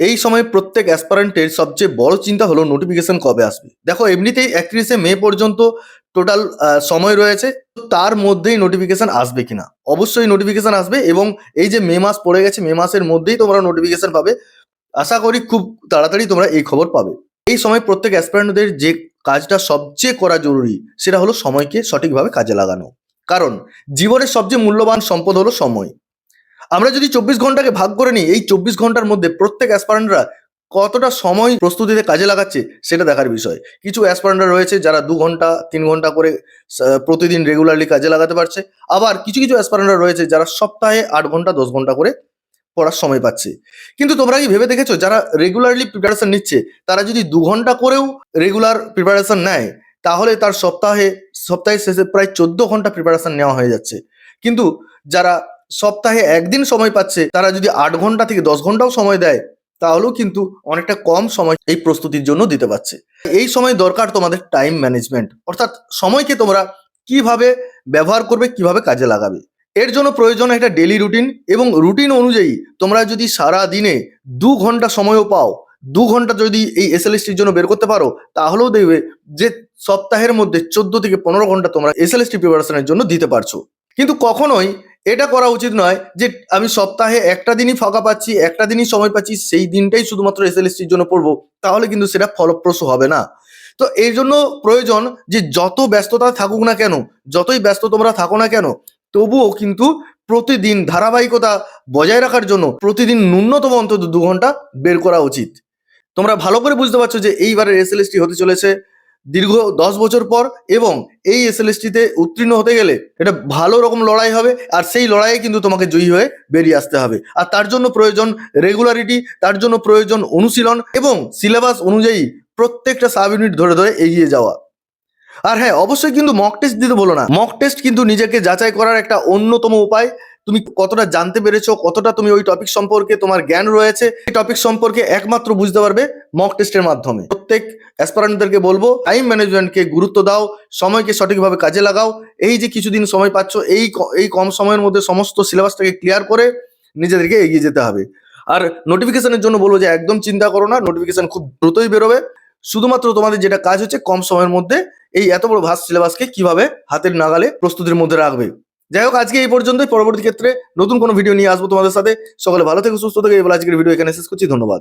এই সময় প্রত্যেক অ্যাসপারেন্টের সবচেয়ে বড় চিন্তা হলো নোটিফিকেশন কবে আসবে। দেখো, এমনিতেই একত্রিশে মে পর্যন্ত টোটাল সময় রয়েছে তার মধ্যেই নোটিফিকেশন আসবে কিনা? অবশ্যই নোটিফিকেশন আসবে এবং এই যে মে মাস পড়ে গেছে, মে মাসের মধ্যেই তোমরা নোটিফিকেশন পাবে। আশা করি খুব তাড়াতাড়ি তোমরা এই খবর পাবে। এই সময় প্রত্যেক অ্যাসপারেন্টদের যে কাজটা সবচেয়ে করা জরুরি, সেটা হলো সময়কে সঠিকভাবে কাজে লাগানো। কারণ, জীবনের সবচেয়ে মূল্যবান সম্পদ হলো সময়। আমরা যদি চব্বিশ ঘন্টাকে ভাগ করে নিই, এই চব্বিশ ঘণ্টার মধ্যে প্রত্যেক অ্যাসপারেন্টরা কতটা সময় প্রস্তুতিতে কাজে লাগাচ্ছে সেটা দেখার বিষয়। কিছু অ্যাসপারেন্টরা রয়েছে যারা দু ঘণ্টা, তিন ঘণ্টা করে প্রতিদিন রেগুলারলি কাজে লাগাতে পারছে। আবার কিছু কিছু অ্যাসপারেন্টরা রয়েছে যারা সপ্তাহে আট ঘণ্টা, দশ ঘণ্টা করে পড়ার সময় পাচ্ছে। কিন্তু তোমরা কি ভেবে দেখেছ, যারা রেগুলারলি প্রিপারেশন নিচ্ছে, তারা যদি দু ঘণ্টা করেও রেগুলার প্রিপারেশন নেয়, তাহলে তার সপ্তাহে, সপ্তাহের শেষে প্রায় চোদ্দ ঘণ্টা প্রিপারেশন নেওয়া হয়ে যাচ্ছে। কিন্তু যারা সপ্তাহে একদিন সময় পাচ্ছে, তারা যদি আট ঘণ্টা থেকে দশ ঘন্টাও সময় দেয়, তাহলেও কিন্তু অনেকটা কম সময় এই প্রস্তুতির জন্য দিতে পারছে। এই সময় দরকার তোমাদের টাইম ম্যানেজমেন্ট অর্থাৎ সময়কে তোমরা কীভাবে ব্যবহার করবে, কীভাবে কাজে লাগাবে। এর জন্য প্রয়োজন একটা ডেলি রুটিন এবং রুটিন অনুযায়ী তোমরা যদি সারা দিনে দু ঘণ্টা সময়ও পাও, দু ঘণ্টা যদি এই এসএলএসটির জন্য বের করতে পারো, তাহলেও দেখবে যে সপ্তাহের মধ্যে চোদ্দ থেকে পনেরো ঘণ্টা তোমরা এসএলএসটি প্রিপারেশনের জন্য দিতে পারছ। কিন্তু কখনোই এটা করা উচিত নয় যে আমি সপ্তাহে একটা দিনই ফাঁকা পাচ্ছি, একটা দিনই সময় পাচ্ছি, সেই দিনটাই শুধুমাত্র এসএলএসটির জন্য পড়ব, তাহলে কিন্তু সেটা ফলপ্রসূ হবে না। তো এই জন্য প্রয়োজন যে যত ব্যস্ততা থাকুক না কেন, যতই ব্যস্ত তোমরা থাকো না কেন, তবুও কিন্তু প্রতিদিন ধারাবাহিকতা বজায় রাখার জন্য প্রতিদিন ন্যূনতম অন্তত দু ঘণ্টা বের করা উচিত। তোমরা ভালো করে বুঝতে পারছ যে এইবারের এসএলএসটি হতে চলেছে দীর্ঘ দশ বছর পর এবং এই এসএলএসটিতে উত্তীর্ণ হতে গেলে এটা ভালো রকম লড়াই হবে আর সেই লড়াইয়ে কিন্তু তোমাকে জয়ী হয়ে বেরিয়ে আসতে হবে। আর তার জন্য প্রয়োজন রেগুলারিটি তার জন্য প্রয়োজন অনুশীলন এবং সিলেবাস অনুযায়ী প্রত্যেকটা সাব ইউনিট ধরে ধরে এগিয়ে যাওয়া। আর হ্যাঁ অবশ্যই কিন্তু মক টেস্ট দিতে বলো না। মক টেস্ট কিন্তু নিজেকে যাচাই করার একটা অন্যতম উপায়। তুমি কতটা জানতে পেরেছ, কতটা তুমি ওই টপিক সম্পর্কে তোমার জ্ঞান রয়েছে, এই টপিক সম্পর্কে একমাত্র বুঝতে পারবে মক টেস্টের মাধ্যমে। প্রত্যেক অ্যাসপারেন্টদেরকে বলব টাইম ম্যানেজমেন্টকে গুরুত্ব দাও, সময়কে সঠিকভাবে কাজে লাগাও, এই যে কিছুদিন সময় পাচ্ছ, এই এই কম সময়ের মধ্যে সমস্ত সিলেবাসটাকে ক্লিয়ার করে নিজেদেরকে এগিয়ে যেতে হবে। আর নোটিফিকেশনের জন্য বলব যে একদম চিন্তা করো না নোটিফিকেশন খুব দ্রুতই বেরোবে। শুধুমাত্র তোমাদের যেটা কাজ হচ্ছে, কম সময়ের মধ্যে এই এত বড় ভাস সিলেবাসকে কীভাবে হাতের নাগালে প্রস্তুতির মধ্যে রাখবে। যাই হোক আজকে এই পর্যন্তই। পরবর্তী ক্ষেত্রে নতুন কোনো ভিডিও নিয়ে আসব তোমাদের সাথে। সকলে ভালো থেকে, সুস্থ থেকে। এবার আজকের ভিডিও এখানে শেষ করছি। ধন্যবাদ।